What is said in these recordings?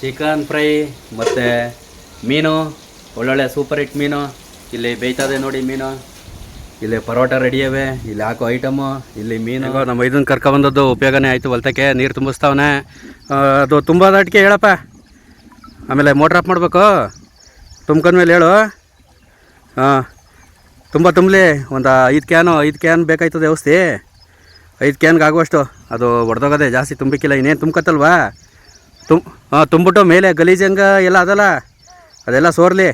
Chicken fry, ಮತ್ತು ಮೀನು, ಒಳ್ಳೊಳ್ಳೆ ಸೂಪರ್ ಹಿಟ್ ಮೀನು, ಇಲ್ಲಿ ಬೇಯ್ತದೆ ನೋಡಿ ಮೀನು. ಇಲ್ಲಿ ಪರೋಟ ರೆಡಿ ಅವೆ ಇಲ್ಲಿ ಹಾಕೋ ಐಟಮು ಇಲ್ಲಿ ಮೀನು. ನಮ್ಮ ಇದನ್ನು ಕರ್ಕೊಬಂದದ್ದು ಉಪಯೋಗನೇ ಆಯಿತು, ಹೊಲ್ತಕ್ಕೆ ನೀರು ತುಂಬಿಸ್ತಾವನೆ. ಅದು ತುಂಬ ತುಂಬೋದಾಟಿಕೆ ಹೇಳಪ್ಪ. ಆಮೇಲೆ ಮೋಟ್ರ್ ಆಫ್ ಮಾಡಬೇಕು. ತುಂಬ್ಕೊಂಡ್ಮೇಲೆ ಹೇಳು. ಹಾಂ ತುಂಬ ತುಂಬಲಿ, ಒಂದು ಐದು ಕ್ಯಾನು ಐದು ಕ್ಯಾನ್ ಬೇಕಾಯ್ತದೆ ಔಷಧಿ. ಐದು ಕ್ಯಾನ್ಗೆ ಆಗುವಷ್ಟು ಅದು ಹೊಡೆದೋಗೋದೆ ಜಾಸ್ತಿ ತುಂಬಿಕ್ಕಿಲ್ಲ, ಇನ್ನೇನು ತುಂಬ್ಕತ್ತಲ್ವಾ ತುಮ್ ಹಾಂ ತುಂಬಿಟ್ಟು ಮೇಲೆ ಗಲೀಜಂಗ ಎಲ್ಲ ಅದಲ್ಲ? ಅದೆಲ್ಲ ಸೋರ್ಲಿ.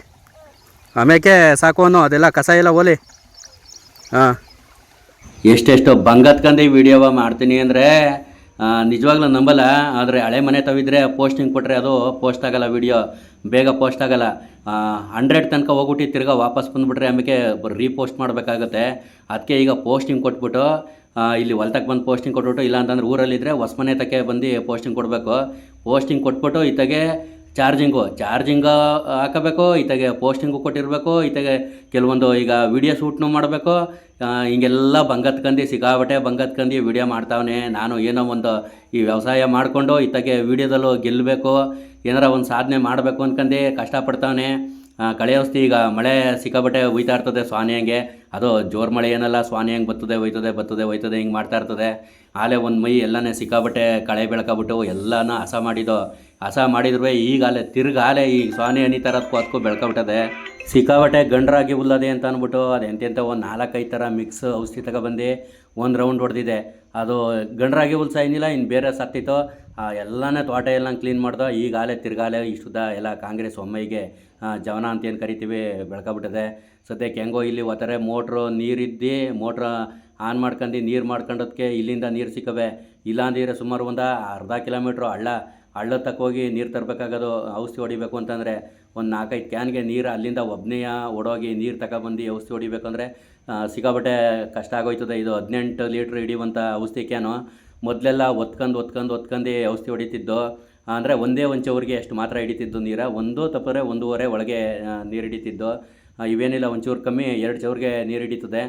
ಆಮೇಲೆ ಸಾಕು ಅನ್ನೋ, ಅದೆಲ್ಲ ಕಸ ಎಲ್ಲ ಓಲಿ. ಹಾಂ ಎಷ್ಟೆಷ್ಟು ಬಂಗತ್ಕಂದು ಈ ವಿಡಿಯೋವ ಮಾಡ್ತೀನಿ ಅಂದರೆ ನಿಜವಾಗ್ಲೂ ನಂಬಲ್ಲ, ಆದರೆ ಹಳೆ ಮನೆ ತವಿದ್ರೆ ಪೋಸ್ಟಿಂಗ್ ಕೊಟ್ಟರೆ ಅದು ಪೋಸ್ಟ್ ಆಗಲ್ಲ ವಿಡಿಯೋ ಬೇಗ ಪೋಸ್ಟ್ ಆಗಲ್ಲ. ಹಂಡ್ರೆಡ್ ತನಕ ಹೋಗ್ಬಿಟ್ಟು ತಿರ್ಗಾ ವಾಪಸ್ ಬಂದುಬಿಟ್ರೆ ಆಮೇಲೆ ರೀಪೋಸ್ಟ್ ಮಾಡಬೇಕಾಗತ್ತೆ. ಅದಕ್ಕೆ ಈಗ ಪೋಸ್ಟಿಂಗ್ ಕೊಟ್ಬಿಟ್ಟು ಇಲ್ಲಿ ಹೊಲ್ತಕ್ಕೆ ಬಂದು ಪೋಸ್ಟಿಂಗ್ ಕೊಟ್ಬಿಟ್ಟು ಇಲ್ಲ ಅಂತಂದ್ರೆ ಊರಲ್ಲಿದ್ದರೆ ಹೊಸ ಮನೆ ತಕ್ಕೆ ಬಂದು ಪೋಸ್ಟಿಂಗ್ ಕೊಡಬೇಕು. ಪೋಸ್ಟಿಂಗ್ ಕೊಟ್ಬಿಟ್ಟು ಈತಗೆ ಚಾರ್ಜಿಂಗು ಚಾರ್ಜಿಂಗ್ ಹಾಕಬೇಕು, ಈತಗೆ ಪೋಸ್ಟಿಂಗು ಕೊಟ್ಟಿರಬೇಕು, ಈತಗೆ ಕೆಲವೊಂದು ಈಗ ವಿಡಿಯೋ ಶೂಟ್ನು ಮಾಡಬೇಕು. ಹಿಂಗೆಲ್ಲ ಬಂಗತ್ಕಂದು ಸಿಗಾಬಟ್ಟೆ ಬಂಗತ್ಕಂದು ವಿಡಿಯೋ ಮಾಡ್ತಾವನೆ. ನಾನು ಏನೋ ಒಂದು ಈ ವ್ಯವಸಾಯ ಮಾಡಿಕೊಂಡು ಈತಗೆ ವಿಡಿಯೋದಲ್ಲೂ ಗೆಲ್ಲಬೇಕು ಏನಾರ ಒಂದು ಸಾಧನೆ ಮಾಡಬೇಕು ಅನ್ಕಂಡು ಕಷ್ಟಪಡ್ತಾವನೆ. ಕಳೆ ಔಷಧಿ ಈಗ ಮಳೆ ಸಿಕ್ಕಾಬಟ್ಟೆ ಹೋಯ್ತಾ ಇರ್ತದೆ ಸ್ವಾನಿ ಹಂಗೆ. ಅದು ಜೋರು ಮಳೆ ಏನಲ್ಲ, ಸ್ವಾನಿ ಹಂಗೆ ಬರ್ತದೆ ಹೋಯ್ತದೆ ಬತ್ತದೆ ಹೋಯ್ತದೆ ಹಿಂಗೆ ಮಾಡ್ತಾ ಇರ್ತದೆ. ಆಲೆ ಒಂದು ಮೈ ಎಲ್ಲನೇ ಸಿಕ್ಕಾಬಟ್ಟೆ ಕಳೆ ಬೆಳ್ಕೊಬಿಟ್ಟು ಎಲ್ಲನ ಹಸ ಮಾಡಿದ್ದು. ಹಸ ಮಾಡಿದ್ರು ಈಗ ಆಲೆ ತಿರ್ಗಿ ಆಲೆ ಈ ಸ್ವಾನಿ ಹನಿ ಥರದಕ್ಕೂ ಅದಕ್ಕೂ ಬೆಳ್ಕೊಬಿಟ್ಟದೆ. ಸಿಕ್ಕಾಬಟ್ಟೆ ಗಂಡ್ರಾಗಿ ಉಲ್ಲದೆ ಅಂತ ಅಂದ್ಬಿಟ್ಟು ಅದು ಒಂದು ನಾಲ್ಕೈದು ಥರ ಮಿಕ್ಸ್ ಔಷಧಿ ತಗೊಬಂದು ಒಂದು ರೌಂಡ್ ಹೊಡೆದಿದೆ. ಅದು ಗಂಡ್ರಾಗಿ ಉಲ್ಸ ಏನಿಲ್ಲ ಇನ್ನು ಬೇರೆ ಸತ್ತಿತ್ತು. ಎಲ್ಲನೇ ತೋಟ ಎಲ್ಲ ಕ್ಲೀನ್ ಮಾಡ್ದೋ ಈಗಾಲೆ ತಿರ್ಗಾಲೆ ಇಷ್ಟುದ ಎಲ್ಲ ಕಾಂಗ್ರೆಸ್ ಒಮ್ಮೆಗೆ ಜವನ ಅಂತ ಏನು ಕರಿತೀವಿ ಬೆಳ್ಕೊಬಿಟ್ಟಿದೆ. ಸದ್ಯಕ್ಕೆ ಹೆಂಗೋ ಇಲ್ಲಿ ಒತ್ತಾರೆ ಮೋಟ್ರು ನೀರಿದ್ದು, ಮೋಟ್ರ್ ಆನ್ ಮಾಡ್ಕೊಂಡು ನೀರು ಮಾಡ್ಕೊಂಡೋದಕ್ಕೆ ಇಲ್ಲಿಂದ ನೀರು ಸಿಕ್ಕವೆ. ಇಲ್ಲ ಅಂದಿದ್ರೆ ಸುಮಾರು ಒಂದು ಅರ್ಧ ಕಿಲೋಮೀಟ್ರು ಹಳ್ಳ, ಹಳ್ಳದ ತಕ್ಕೋಗಿ ನೀರು ತರಬೇಕಾಗೋದು ಔಷಧಿ ಹೊಡಿಬೇಕು ಅಂತಂದರೆ ಒಂದು ನಾಲ್ಕೈದು ಕ್ಯಾನ್ಗೆ ನೀರು ಅಲ್ಲಿಂದ ಒಬ್ಬನೇ ಓಡೋಗಿ ನೀರು ತಗೊಬಂದು ಔಷಧಿ ಹೊಡಿಬೇಕಂದ್ರೆ ಸಿಕ್ಕಾಬಟ್ಟೆ ಕಷ್ಟ ಆಗೋಯ್ತದೆ. ಇದು ಹದಿನೆಂಟು ಲೀಟ್ರ್ ಹಿಡಿಯುವಂಥ ಔಷಧಿ ಕ್ಯಾನು. ಮೊದಲೆಲ್ಲ ಒತ್ಕೊಂಡು ಒತ್ಕೊಂಡು ಒತ್ಕೊಂಡು ಔಷಧಿ ಹೊಡಿತಿದ್ದು. ಅಂದರೆ ಒಂದೇ ಒಂದು ಚೌರಿಗೆ ಮಾತ್ರ ಹಿಡಿತಿದ್ದು ನೀರ. ಒಂದು ತಪ್ಪರೆ ಒಂದೂವರೆ ಒಳಗೆ ನೀರು ಹಿಡಿತಿದ್ದು. ಇವೇನಿಲ್ಲ, ಒಂಚೂರು ಕಮ್ಮಿ ಎರಡು ಚೌರಿಗೆ ನೀರು ಹಿಡಿತದೆ.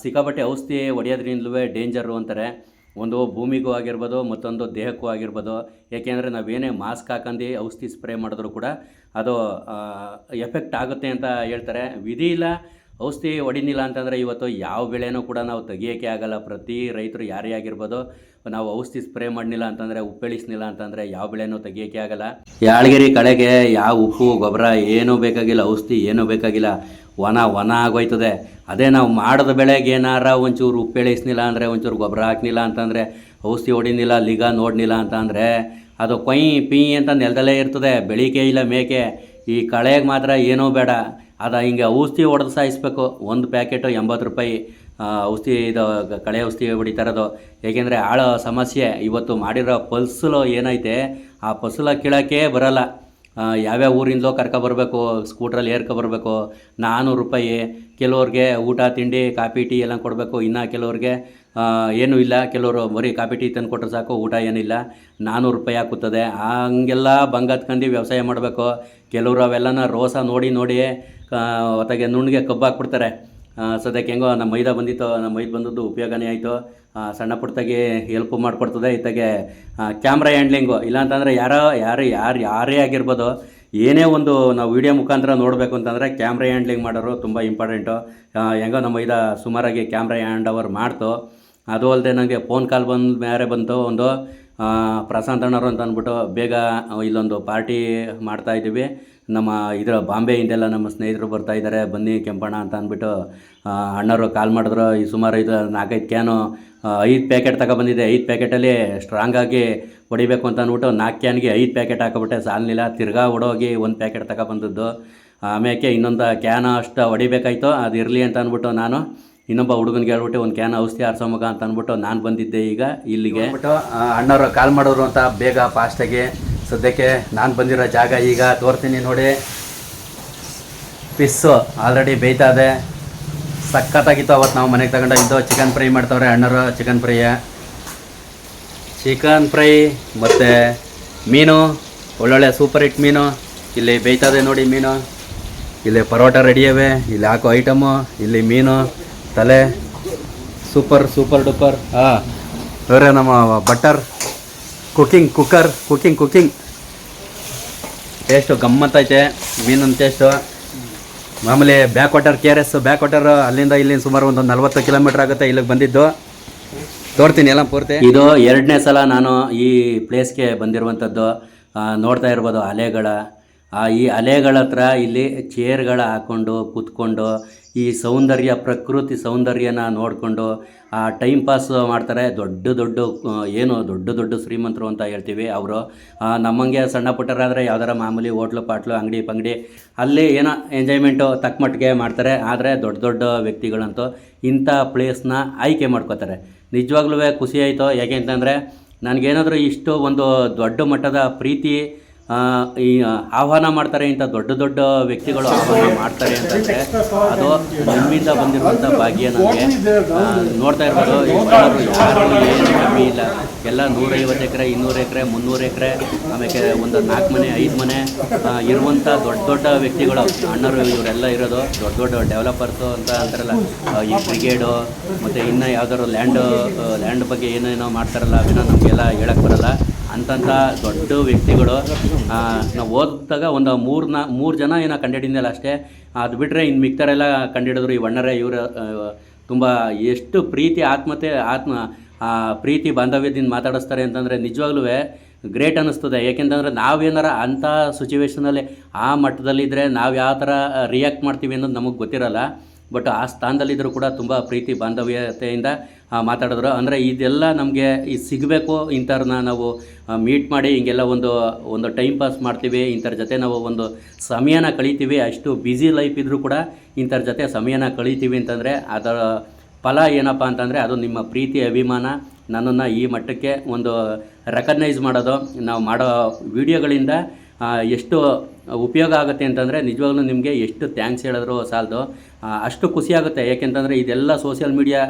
ಸಿಕ್ಕಾಪಟ್ಟೆ ಔಷಧಿ ಹೊಡೆಯೋದ್ರಿಂದಲೂ ಡೇಂಜರು ಅಂತಾರೆ. ಒಂದು ಭೂಮಿಗೂ ಆಗಿರ್ಬೋದು, ಮತ್ತೊಂದು ದೇಹಕ್ಕೂ ಆಗಿರ್ಬೋದು. ಏಕೆಂದರೆ ನಾವೇನೇ ಮಾಸ್ಕ್ ಹಾಕೊಂಡು ಔಷಧಿ ಸ್ಪ್ರೇ ಮಾಡಿದ್ರು ಕೂಡ ಅದು ಎಫೆಕ್ಟ್ ಆಗುತ್ತೆ ಅಂತ ಹೇಳ್ತಾರೆ. ವಿಧಿ ಇಲ್ಲ, ಔಷಧಿ ಹೊಡಿನಿಲ್ಲ ಅಂತಂದರೆ ಇವತ್ತು ಯಾವ ಬೆಳೆನೂ ಕೂಡ ನಾವು ತೆಗಿಯೋಕ್ಕೆ ಆಗಲ್ಲ. ಪ್ರತಿ ರೈತರು ಯಾರೇ ಆಗಿರ್ಬೋದು, ನಾವು ಔಷಧಿ ಸ್ಪ್ರೇ ಮಾಡಲಿಲ್ಲ ಅಂತಂದರೆ, ಉಪ್ಪೆಳಿಸ್ನಿಲ್ಲ ಅಂತಂದರೆ ಯಾವ ಬೆಳೆನೂ ತೆಗಿಯೋಕ್ಕೆ ಆಗಲ್ಲ. ಯಾಳಗಿರಿ ಕಳೆಗೆ ಯಾವ ಉಪ್ಪು, ಗೊಬ್ಬರ ಏನೂ ಬೇಕಾಗಿಲ್ಲ, ಔಷಧಿ ಏನೂ ಬೇಕಾಗಿಲ್ಲ. ವನ ವನ ಆಗೋಯ್ತದೆ. ಅದೇ ನಾವು ಮಾಡಿದ ಬೆಳೆಗೆ ಏನಾರ ಒಂಚೂರು ಉಪ್ಪೆಳಿಸ್ನಿಲ್ಲ ಅಂದರೆ ಒಂಚೂರು ಗೊಬ್ಬರ ಹಾಕ್ನಿಲ್ಲ ಅಂತಂದರೆ, ಔಷಧಿ ಹೊಡಿನಿಲ್ಲ, ಲಿಗ ನೋಡ್ನಿಲ್ಲ ಅಂತಂದರೆ, ಅದು ಕೊಯ್ ಪೀ ಅಂತ ನೆಲದಲ್ಲೇ ಇರ್ತದೆ, ಬೆಳಿಗ್ಗೆ ಇಲ್ಲ ಮೇಕೆ. ಈ ಕಳೆಗೆ ಮಾತ್ರ ಏನೂ ಬೇಡ. ಅದು ಹಿಂಗೆ ಔಷಧಿ ಹೊಡೆದು ಸಾಯಿಸ್ಬೇಕು. ಒಂದು ಪ್ಯಾಕೆಟು ಎಂಬತ್ತು ರೂಪಾಯಿ ಔಷಧಿ ಇದು ಕಳೆ ಔಷಧಿ ಹೊಡಿತಾರದು ಏಕೆಂದರೆ ಆಳ ಸಮಸ್ಯೆ. ಇವತ್ತು ಮಾಡಿರೋ ಪಲ್ಸಲು ಏನೈತೆ, ಆ ಪಸಲ ಕೀಳೋಕ್ಕೆ ಬರಲ್ಲ. ಯಾವ್ಯಾವ ಊರಿಂದಲೋ ಕರ್ಕೊಬರ್ಬೇಕು ಸ್ಕೂಟ್ರಲ್ಲಿ ಏರ್ಕೊಬರ್ಬೇಕು ನಾನ್ನೂರು ರೂಪಾಯಿ ಕೆಲವ್ರಿಗೆ ಊಟ ತಿಂಡಿ ಕಾಫಿ ಟೀ ಎಲ್ಲ ಕೊಡಬೇಕು. ಇನ್ನು ಕೆಲವ್ರಿಗೆ ಏನೂ ಇಲ್ಲ. ಕೆಲವರು ಬರೀ ಕಾಫಿ ಟೀ ತಂದು ಕೊಟ್ಟರೆ ಸಾಕು ಊಟ ಏನಿಲ್ಲ ನಾನ್ನೂರು ರೂಪಾಯಿ ಹಾಕುತ್ತದೆ. ಹಂಗೆಲ್ಲ ಬಂಗತ್ಕಂಡು ವ್ಯವಸಾಯ ಮಾಡಬೇಕು. ಕೆಲವರು ಅವೆಲ್ಲನ ರೋಸ ನೋಡಿ ನೋಡಿ ಆ, ನುಣ್ಣಗೆ ಕಬ್ಬು ಹಾಕ್ಬಿಡ್ತಾರೆ ಸದ್ಯಕ್ಕೆ ಹೆಂಗೋ ನಮ್ಮ ಮೈದ ಬಂದಿತ್ತು, ನಮ್ಮ ಮೈದ ಬಂದದ್ದು ಉಪಯೋಗನೇ ಆಯಿತು ಸಣ್ಣ ಪುಟ್ಟದಾಗಿ ಹೆಲ್ಪ್ ಮಾಡಿಕೊಡ್ತದೆ. ಇತ್ತಾಗೆ ಕ್ಯಾಮ್ರಾ ಹ್ಯಾಂಡ್ಲಿಂಗು ಇಲ್ಲಾಂತಂದರೆ ಯಾರೋ, ಯಾರು ಯಾರು, ಯಾರೇ ಆಗಿರ್ಬೋದು, ಏನೇ ಒಂದು ನಾವು ವಿಡಿಯೋ ಮುಖಾಂತರ ನೋಡಬೇಕು ಅಂತಂದರೆ ಕ್ಯಾಮ್ರಾ ಹ್ಯಾಂಡ್ಲಿಂಗ್ ಮಾಡೋರು ತುಂಬ ಇಂಪಾರ್ಟೆಂಟು ಹೆಂಗೋ ನಮ್ಮ ಮೈದ ಸುಮಾರಾಗಿ ಕ್ಯಾಮ್ರಾ ಹ್ಯಾಂಡ್ ಓವರ್ ಮಾಡ್ತು. ಅದು ಅಲ್ಲದೆ ನನಗೆ ಫೋನ್ ಕಾಲ್ ಬಂದ ಮೇಲೆ ಬಂತು. ಒಂದು ಪ್ರಶಾಂತ್ ಅಣ್ಣವರು ಅಂತ ಅಂದ್ಬಿಟ್ಟು ಬೇಗ ಇಲ್ಲೊಂದು ಪಾರ್ಟಿ ಮಾಡ್ತಾ ಇದ್ದೀವಿ. ನಮ್ಮ ಇದರ ಬಾಂಬೆಯಿಂದೆಲ್ಲ ನಮ್ಮ ಸ್ನೇಹಿತರು ಬರ್ತಾ ಇದ್ದಾರೆ. ಬನ್ನಿ ಕೆಂಪಣ್ಣ ಅಂತ ಅಂದ್ಬಿಟ್ಟು ಅಣ್ಣವರು ಕಾಲ್ ಮಾಡಿದ್ರು. ಈ ಸುಮಾರು ಇದು ನಾಲ್ಕೈದು ಕ್ಯಾನು ಐದು ಪ್ಯಾಕೆಟ್ ತಗೊಬಂದಿದೆ ಐದು ಪ್ಯಾಕೆಟಲ್ಲಿ ಸ್ಟ್ರಾಂಗಾಗಿ ಹೊಡಿಬೇಕು ಅಂತ ಅಂದ್ಬಿಟ್ಟು ನಾಲ್ಕು ಕ್ಯಾನ್ಗೆ ಐದು ಪ್ಯಾಕೆಟ್ ಹಾಕೊಬಿಟ್ಟೆ. ಸಾಲನಿಲ್ಲ ತಿರ್ಗಾ ಹೊಡೋಗಿ ಒಂದು ಪ್ಯಾಕೆಟ್ ತಗೊಬಂದದ್ದು ಆಮೇಲೆ ಇನ್ನೊಂದು ಕ್ಯಾನ್ ಅಷ್ಟು ಹೊಡಿಬೇಕಾಯ್ತು, ಅದು ಇರಲಿ ಅಂತ ಅಂದ್ಬಿಟ್ಟು ನಾನು ಇನ್ನೊಬ್ಬ ಹುಡುಗನಿಗೆ ಹೇಳ್ಬಿಟ್ಟು ಒಂದು ಕ್ಯಾನ್ ಔಷಧಿ ಆರಿಸೋ ಮಗ ಅಂತ ಅಂದ್ಬಿಟ್ಟು ನಾನು ಬಂದಿದ್ದೆ ಈಗ ಇಲ್ಲಿಗೆ. ಅಣ್ಣವರು ಕಾಲ್ ಮಾಡೋರು ಅಂತ ಬೇಗ ಫಾಸ್ಟಾಗಿ ಸದ್ಯಕ್ಕೆ ನಾನು ಬಂದಿರೋ ಜಾಗ ಈಗ ತೋರ್ತೀನಿ ನೋಡಿ. ಪಿಸ್ಸು ಆಲ್ರೆಡಿ ಬೇಯ್ತಾ ಇದೆ. ಸಖತ್ತಾಗಿತ್ತು ಅವತ್ತು ನಾವು ಮನೆಗೆ ತಗೊಂಡು ಇದ್ದು ಚಿಕನ್ ಫ್ರೈ ಮಾಡ್ತವ್ರೆ ಅಣ್ಣರು ಚಿಕನ್ ಫ್ರೈಯ ಚಿಕನ್ ಫ್ರೈ ಮತ್ತು ಮೀನು, ಒಳ್ಳೊಳ್ಳೆ ಸೂಪರ್ ಹಿಟ್ ಮೀನು. ಇಲ್ಲಿ ಬೇಯ್ತದೆ ನೋಡಿ ಮೀನು. ಇಲ್ಲಿ ಪರೋಟ ರೆಡಿ ಅವೆ ಇಲ್ಲಿ ಹಾಕೋ ಐಟಮು ಇಲ್ಲಿ ಮೀನು, ತಲೆ. ಸೂಪರ್ ಸೂಪರ್ ಡೂಪರ್ ಹಾಂ, ಇವರೇ ನಮ್ಮ butter cooking cooker cooking cooking taste ಗಮ್ಮತ್ತೈತೆ ಮೀನಿನ ಟೇಸ್ಟು ಮಾಮೂಲಿ back water K R S back water ಅಲ್ಲಿಂದ ಇಲ್ಲಿಂದ ಸುಮಾರು ಒಂದು ನಲ್ವತ್ತು ಕಿಲೋಮೀಟರ್ ಆಗುತ್ತೆ ಇಲ್ಲಿಗೆ ಬಂದಿದ್ದು. ತೋರ್ತೀನಿ ಎಲ್ಲ ಪೂರ್ತಿ. ಇದು ಎರಡನೇ ಸಲ ನಾನು ಈ ಪ್ಲೇಸ್ಗೆ ಬಂದಿರುವಂಥದ್ದು. ನೋಡ್ತಾ ಇರ್ಬೋದು ಅಲೆಗಳ. ಈ ಅಲೆಗಳ ಹತ್ರ ಇಲ್ಲಿ ಚೇರ್ಗಳ ಹಾಕ್ಕೊಂಡು ಕೂತ್ಕೊಂಡು ಈ ಸೌಂದರ್ಯ, ಪ್ರಕೃತಿ ಸೌಂದರ್ಯನ ನೋಡಿಕೊಂಡು, ಆ ಟೈಮ್ ಪಾಸ್ ಮಾಡ್ತಾರೆ. ದೊಡ್ಡ ದೊಡ್ಡ ಏನು ದೊಡ್ಡ ದೊಡ್ಡ ಶ್ರೀಮಂತರು ಅಂತ ಹೇಳ್ತೀವಿ ಅವರು. ನಮ್ಮಂಗೆ ಸಣ್ಣ ಪುಟ್ಟರಾದರೆ ಯಾವ್ದಾರ ಮಾಮೂಲಿ ಹೋಟ್ಲು, ಪಾಟ್ಲು, ಅಂಗಡಿ ಪಂಗಡಿ, ಅಲ್ಲಿ ಏನೋ ಎಂಜಾಯ್ಮೆಂಟು ತಕ್ಕಮಟ್ಟಿಗೆ ಮಾಡ್ತಾರೆ. ಆದರೆ ದೊಡ್ಡ ದೊಡ್ಡ ವ್ಯಕ್ತಿಗಳಂತೂ ಇಂಥ ಪ್ಲೇಸ್ನ ಆಯ್ಕೆ ಮಾಡ್ಕೋತಾರೆ. ನಿಜವಾಗ್ಲೂ ಖುಷಿ ಆಯಿತು? ಯಾಕೆ ಅಂತಂದರೆ, ನನಗೇನಾದರೂ ಇಷ್ಟು ಒಂದು ದೊಡ್ಡ ಮಟ್ಟದ ಪ್ರೀತಿ ಈ ಆಹ್ವಾನ ಮಾಡ್ತಾರೆ ಇಂಥ ದೊಡ್ಡ ದೊಡ್ಡ ವ್ಯಕ್ತಿಗಳು ಆಹ್ವಾನ ಮಾಡ್ತಾರೆ ಅಂತಂದರೆ ಅದು ನಿಮ್ಮಿಂದ ಬಂದಿರುವಂಥ ಭಾಗ್ಯ ನನಗೆ ನೋಡ್ತಾ ಇರ್ಬೋದು ಬಳ್ಳಾರು ಯಾರು ಏನು ಕಮ್ಮಿ ಇಲ್ಲ. ಎಲ್ಲ ನೂರೈವತ್ತು ಎಕರೆ, ಇನ್ನೂರು ಎಕರೆ, ಮುನ್ನೂರು ಎಕರೆ ಆಮೇಲೆ ಒಂದು ನಾಲ್ಕು ಮನೆ, ಐದು ಮನೆ ಇರುವಂಥ ದೊಡ್ಡ ದೊಡ್ಡ ವ್ಯಕ್ತಿಗಳು, ಅಣ್ಣರು ಇವರೆಲ್ಲ ಇರೋದು, ದೊಡ್ಡ ದೊಡ್ಡ ಡೆವಲಪರ್ಸು ಅಂತ ಅಂತಾರಲ್ಲ. ಈ ಬ್ರಿಗೇಡು, ಮತ್ತು ಇನ್ನೂ ಯಾವ್ದಾದ್ರು ಲ್ಯಾಂಡ್ ಲ್ಯಾಂಡ್ ಬಗ್ಗೆ ಏನೇನೋ ಮಾಡ್ತಾರಲ್ಲ, ಅದನ್ನು ನಮಗೆಲ್ಲ ಹೇಳಕ್ಕೆ ಬರಲ್ಲ. ಅಂತಂಥ ದೊಡ್ಡ ವ್ಯಕ್ತಿಗಳು ನಾವು ಓದಿದಾಗ ಒಂದು ಮೂರು ನಾ, ಮೂರು ಜನ ಏನೋ ಕಂಡಿಡಿದ್ನಲ್ಲ ಅಷ್ಟೇ. ಅದು ಬಿಟ್ಟರೆ ಇನ್ನು ಮಿಕ್ತಾರೆಲ್ಲ ಕಂಡಿಡಿದ್ರು, ಈ ವಣ್ಣರೆ ಇವರು ತುಂಬ ಎಷ್ಟು ಪ್ರೀತಿ, ಆತ್ಮತೆ, ಆತ್ಮ ಪ್ರೀತಿ, ಬಾಂಧವ್ಯದಿಂದ ಮಾತಾಡಿಸ್ತಾರೆ ಅಂತಂದರೆ ನಿಜವಾಗ್ಲೂ ಗ್ರೇಟ್ ಅನ್ನಿಸ್ತದೆ. ಏಕೆಂತಂದರೆ ನಾವೇನಾರ ಅಂಥ ಸಿಚುವೇಶನಲ್ಲಿ ಆ ಮಟ್ಟದಲ್ಲಿದ್ದರೆ ನಾವು ಯಾವ ಥರ ರಿಯಾಕ್ಟ್ ಮಾಡ್ತೀವಿ ಅನ್ನೋದು ನಮಗೆ ಗೊತ್ತಿರಲ್ಲ. ಬಟ್ ಆ ಸ್ಥಾನದಲ್ಲಿದ್ದರೂ ಕೂಡ ತುಂಬ ಪ್ರೀತಿ, ಬಾಂಧವ್ಯತೆಯಿಂದ ಮಾತಾಡಿದ್ರು. ಅಂದರೆ ಇದೆಲ್ಲ ನಮಗೆ ಈ ಸಿಗಬೇಕು ಇಂಥವ್ರನ್ನ ನಾವು ಮೀಟ್ ಮಾಡಿ ಹಿಂಗೆಲ್ಲ ಒಂದು ಒಂದು ಟೈಮ್ ಪಾಸ್ ಮಾಡ್ತೀವಿ. ಇಂಥರ ಜೊತೆ ನಾವು ಒಂದು ಸಮಯನ ಕಳಿತೀವಿ. ಅಷ್ಟು ಬ್ಯುಸಿ ಲೈಫ್ ಇದ್ದರೂ ಕೂಡ ಇಂಥರ ಜೊತೆ ಸಮಯನ ಕಳಿತೀವಿ ಅಂತಂದರೆ ಅದರ ಫಲ ಏನಪ್ಪ ಅಂತಂದರೆ ಅದು ನಿಮ್ಮ ಪ್ರೀತಿ, ಅಭಿಮಾನ. ನನ್ನನ್ನು ಈ ಮಟ್ಟಕ್ಕೆ ಒಂದು ರೆಕಗ್ನೈಸ್ ಮಾಡೋದು. ನಾವು ಮಾಡೋ ವಿಡಿಯೋಗಳಿಂದ ಎಷ್ಟು ಉಪಯೋಗ ಆಗುತ್ತೆ ಅಂತಂದರೆ ನಿಜವಾಗ್ಲೂ ನಿಮಗೆ ಎಷ್ಟು ಥ್ಯಾಂಕ್ಸ್ ಹೇಳಿದ್ರು ಸಾಲದು. ಅಷ್ಟು ಖುಷಿಯಾಗುತ್ತೆ. ಏಕೆಂತಂದರೆ ಇದೆಲ್ಲ ಸೋಷಿಯಲ್ ಮೀಡಿಯಾ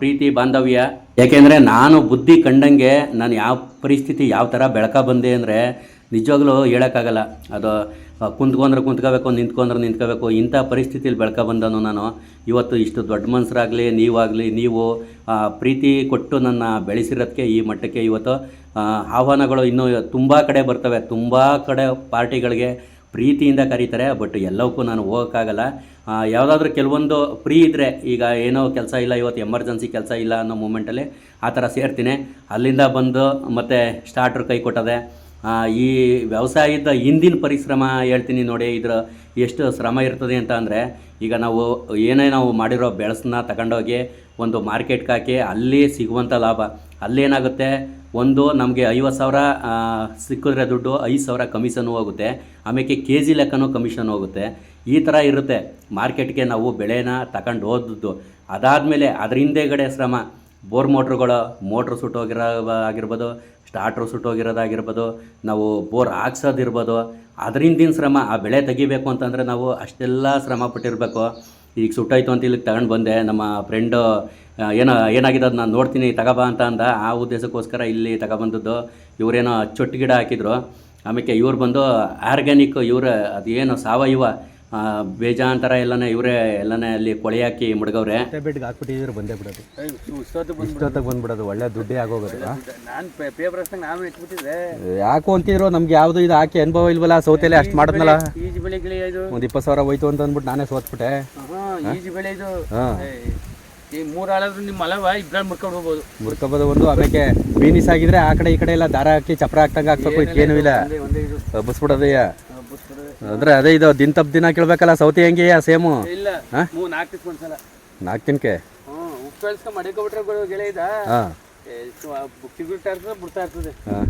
ಪ್ರೀತಿ, ಬಾಂಧವ್ಯ. ಯಾಕೆಂದರೆ ನಾನು ಬುದ್ಧಿ ಕಂಡಂಗೆ ನಾನು ಯಾವ ಪರಿಸ್ಥಿತಿ ಯಾವ ಥರ ಬೆಳಕ ಬಂದೆ ಅಂದರೆ ನಿಜವಾಗ್ಲೂ ಹೇಳೋಕ್ಕಾಗಲ್ಲ. ಅದು ಕುಂತ್ಕೊಂಡ್ರೆ ಕುಂತ್ಕೋಬೇಕು, ನಿಂತ್ಕೊಂಡ್ರೆ ನಿಂತ್ಕೋಬೇಕು, ಇಂಥ ಪರಿಸ್ಥಿತಿಯಲ್ಲಿ ಬೆಳಕ ಬಂದನು ನಾನು. ಇವತ್ತು ಇಷ್ಟು ದೊಡ್ಡ ಮನಸ್ಸರಾಗಲಿ ನೀವಾಗಲಿ, ನೀವು ಪ್ರೀತಿ ಕೊಟ್ಟು ನನ್ನ ಬೆಳೆಸಿರೋದಕ್ಕೆ ಈ ಮಟ್ಟಕ್ಕೆ ಇವತ್ತು ಆಹ್ವಾನಗಳು ಇನ್ನೂ ತುಂಬ ಕಡೆ ಬರ್ತವೆ. ತುಂಬ ಕಡೆ ಪಾರ್ಟಿಗಳಿಗೆ ಪ್ರೀತಿಯಿಂದ ಕರೀತಾರೆ ಬಟ್ ಎಲ್ಲವಕ್ಕೂ ನಾನು ಹೋಗೋಕ್ಕಾಗಲ್ಲ. ಯಾವುದಾದ್ರೂ ಕೆಲವೊಂದು ಫ್ರೀ ಇದ್ದರೆ ಈಗ ಏನೋ ಕೆಲಸ ಇಲ್ಲ, ಇವತ್ತು ಎಮರ್ಜೆನ್ಸಿ ಕೆಲಸ ಇಲ್ಲ ಅನ್ನೋ ಮೂಮೆಂಟಲ್ಲಿ ಆ ಥರ ಸೇರ್ತೀನಿ. ಅಲ್ಲಿಂದ ಬಂದು ಮತ್ತೆ ಸ್ಟಾರ್ಟ್ರ್ ಕೈ ಕೊಟ್ಟದೆ ಈ ವ್ಯವಸಾಯದ ಹಿಂದಿನ ಪರಿಶ್ರಮ ಹೇಳ್ತೀನಿ ನೋಡಿ, ಇದರ ಎಷ್ಟು ಶ್ರಮ ಇರ್ತದೆ ಅಂತ ಅಂದರೆ, ಈಗ ನಾವು ಏನೇ ನಾವು ಮಾಡಿರೋ ಬೆಳೆಸನ್ನ ತಗೊಂಡೋಗಿ ಒಂದು ಮಾರ್ಕೆಟ್ಗೆ ಹಾಕಿ, ಅಲ್ಲಿ ಸಿಗುವಂಥ ಲಾಭ. ಅಲ್ಲೇನಾಗುತ್ತೆ? ಒಂದು ನಮಗೆ ಐವತ್ತು ಸಾವಿರ ಸಿಕ್ಕಿದ್ರೆ ದುಡ್ಡು, ಐದು ಸಾವಿರ ಕಮಿಷನ್ ಹೋಗುತ್ತೆ. ಆಮೇಲೆ ಕೆ ಜಿ ಲೆಕ್ಕನೂ ಕಮಿಷನ್ ಹೋಗುತ್ತೆ. ಈ ಥರ ಇರುತ್ತೆ. ಮಾರ್ಕೆಟ್ಗೆ ನಾವು ಬೆಳೆನ ತಗೊಂಡು ಹೋದದ್ದು. ಅದಾದಮೇಲೆ ಅದ್ರ ಹಿಂದೆಗಡೆ ಶ್ರಮ, ಬೋರ್ ಮೋಟ್ರುಗಳು, ಮೋಟ್ರ್ ಸುಟ್ಟೋಗಿರೋ ಆಗಿರ್ಬೋದು ಸ್ಟಾರ್ಟ್ರು ಸುಟ್ಟೋಗಿರೋದಾಗಿರ್ಬೋದು, ನಾವು ಬೋರ್ ಹಾಕ್ಸೋದಿರ್ಬೋದು ಅದರಿಂದಿನ ಶ್ರಮ ಆ ಬೆಳೆ ತೆಗಿಬೇಕು ಅಂತಂದರೆ ನಾವು ಅಷ್ಟೆಲ್ಲ ಶ್ರಮ ಪಟ್ಟಿರಬೇಕು. ಈಗ ಸುಟ್ಟೋಯ್ತು ಅಂತ ಇಲ್ಲಿಗೆ ತಗೊಂಡು ಬಂದೆ, ನಮ್ಮ ಫ್ರೆಂಡು ಏನೋ, ಏನಾಗಿದೆ ಅದು ನಾನು ನೋಡ್ತೀನಿ, ತಗೋಬಾ ಅಂತ ಅಂದ. ಆ ಉದ್ದೇಶಕ್ಕೋಸ್ಕರ ಇಲ್ಲಿ ತಗೊಬಂದದ್ದು. ಇವರೇನೋ ಚೊಟ್ಟು ಗಿಡ ಹಾಕಿದ್ರು. ಆಮೇಲೆ ಇವ್ರು ಬಂದು ಆರ್ಗ್ಯಾನಿಕ್ ಇವರು ಅದೇನು ಸಾವಯವ ಬೇಜಾಂತರ ಎಲ್ಲನೇ ಇವರೇ ಎಲ್ಲನೇ ಅಲ್ಲಿ ಕೊಳೆ ಹಾಕಿ ಮುಡ್ಗವ್ರೆ ಬೆಡ್ಗೆ ಹಾಕ್ಬಿಟ್ಟಿದ್ರು ಬಂದೇ ಬಿಡೋದು. ಇಷ್ಟೊತ್ತಾಗ ಬಂದು ಇಷ್ಟೊತ್ತಿಗೆ ಬಂದ್ಬಿಡೋದು ಒಳ್ಳೆ ದುಡ್ಡೇ ಆಗೋಗೋದು. ನಾನು ಪೇಪರ್ ನಾವೇ ನಾನು ಇಟ್ಬಿಟ್ಟಿದ್ದೆ ಯಾಕೋ ಅಂತಿದ್ರು ನಮ್ಗೆ ಯಾವುದು ಇದು ಹಾಕಿ ಅನುಭವ ಇಲ್ವಲ್ಲ ಸೌತೆಲೆ ಅಷ್ಟು ಮಾಡಿದ್ನಲ್ಲ? ಈಜಿ ಬೆಳೆ ಗಿಳಿ ಇದು. ಒಂದು ಇಪ್ಪತ್ತು ಸಾವಿರ ಹೋಯ್ತು ಅಂತ ಅಂದ್ಬಿಟ್ಟು ನಾನೇ ಸೋತ್ಬಿಟ್ಟೆ. ಈಜು ಈಜಿ ಬೆಳೆ ಇದು. ಹಾಂ. ಈ ಮೂರು ಆಳಾದ್ರೂ ನಿಮ್ಮ ಮಲವ ಇಬ್ಬರಲ್ಲಿ ಮುರ್ಕೊಂಡು ಹೋಗ್ಬೋದು. ಮುರ್ಕೋಬೋದು ಒಂದು ಆಮೇಲೆ ಬೀನಿಸ್ ಆಗಿದ್ರೆ ಆ ಕಡೆ ಈ ಕಡೆ ಎಲ್ಲ ದಾರ ಹಾಕಿ ಚಪ್ರ ಹಾಕ್ತಂಗೆ ಹಾಕ್ಬೇಕು ಏನೂ ಇಲ್ಲ. ಹಬ್ಬಿಸ್ಬಿಡೋದಯ್ಯ. ಬುಸ್ಬಿಡು. ಅಂದ್ರೆ ಅದೇ ಇದು ದಿನ ತಪ್ಪು ದಿನ ಕೇಳ್ಬೇಕಲ್ಲ ಸೌತಿ ಹೆಂಗೆ ಸೇಮು. ಇಲ್ಲ ಮೂ ನಾಲ್ಕು ದಿವ್ಸ ಒಂದ್ಸಲ. ನಾಲ್ಕು ದಿನಕ್ಕೆ ಹ್ಞೂ ಉಪ್ಪು ಎಳ್ಸ್ಕೊಂಡು ಮಡಿಕೊಬಿಟ್ರೆ ಗೆಳೆ ಇದ? ಹಾಂ. ಬುಕ್ಕಿಬಿಡ್ತಾ ಇರ್ತದೆ ಬಿಡ್ತಾ ಇರ್ತದೆ. ಹಾಂ.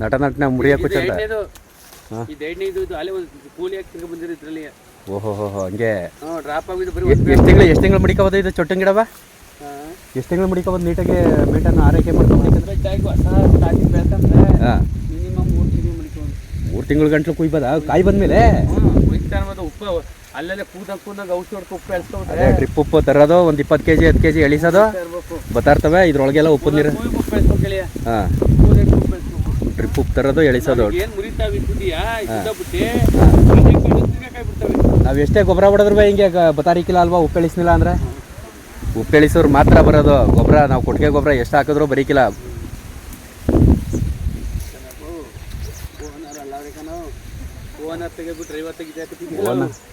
ನಟ ನಟನ ಮುರಿಯೋಕ್ಕೂ ಇದು ಚಂದ ಎರಡನೇದು. ಇದು ಇದು ಇದು ಅಲ್ಲೇ ಒಂದು ಕೂಲಿ ಹಾಕಿ ತಿರ್ಗಿ ಬಂದಿರೋ ಇದ್ರಲ್ಲಿ. ಓಹೋ ಹೋ ಹಂಗೆ. ಹ್ಞೂ ಡ್ರಾಪ್ ಆಗಿದ್ದು ಬರೀ ಎಷ್ಟು ತಿಂಗಳು ಎಷ್ಟು ತಿಂಗಳು ಮಡಿಕೋಬೋದು ಇದು ಚೊಟ್ಟಂಗ್ ಗಿಡವ? ಎಷ್ಟು ತಿಂಗಳು ಮಡಿಕೋಬೋದು ನೀಟಾಗಿ ಮೇಂಟೈನ್ ಆರೈಕೆ ಮಾಡ್ಕೊಂಡು ಬೆಟ್ಟಾಗಿ ಹೊಸ ಸ್ಟಾರ್ಟಿಂಗ್ ಬೆಳ್ಕಂದ್ರೆ ಹಾಂ ಮಿನಿಮಮ್ ಮೂರು ತಿಂಗಳು ಮಡಿಕೊಂಡು ಮೂರು ತಿಂಗಳು ಗಂಟ್ಲು ಕುಯ್ಬದ? ಕಾಯಿ ಬಂದಮೇಲೆ? ಇರ್ಬೋದು ಉಪ್ಪು ಅಲ್ಲೆಲ್ಲ ಕೂದಾಗ ಕೂದಾಗ ಔಷಧಿ ಹೊಡ್ಕೊ ಉಪ್ಪು ಎಳ್ಸ್ಕೊಬಿಟ್ರೆ ಅದೇ ಡ್ರಿಪ್ ಉಪ್ಪು ತರೋದು ಒಂದು ಇಪ್ಪತ್ತು ಕೆಜಿ ಹತ್ತು ಕೆ ಜಿ ಎಳಿಸೋದು ಬರ್ತಾ ಇರ್ತವೆ ಇದ್ರೊಳಗೆಲ್ಲ ಉಪ್ಪು ನೀರು. ಉಪ್ಪು ಗೆಳೆಯ ಹಾಂ. ಉಪ್ಪು ಡ್ರಿಪ್ ಉಪ್ಪು ತರೋದು ಎಳಿಸೋದು. ಏನು ಮುರಿತಾವೆ ಇಟ್ಟಿದೀಯಾ ಇದ್ದ ಬಿಟ್ಟು. ಕೈ ಬಿಡ್ತಾವೆ ನಾವು ಎಷ್ಟೇ ಗೊಬ್ಬರ ಹೊಡೆದ್ರು ಹಿಂಗೆ ಗ- ಬತಾರಿಕಿಲ್ಲ ಅಲ್ವಾ ಉಪ್ಪು ಎಳಿಸ್ನಿಲ್ಲ ಅಂದರೆ? ಉಪ್ಪು ಎಳಿಸೋರು ಮಾತ್ರ ಬರೋದು. ಗೊಬ್ಬರ ನಾವು ಕೊಟ್ಟಿಗೆ ಗೊಬ್ಬರ ಎಷ್ಟು ಹಾಕಿದ್ರು ಬರೀಕಿಲ್ಲ ಓನರ್ ಅಲ್ಲ ಅವ್ರಿಗೆ ಓನರ್ ತೆಗೆದ್ಬಿಟ್ರೆ ಐವತ್ತಿಗೆ ಇದೆ ಓನ್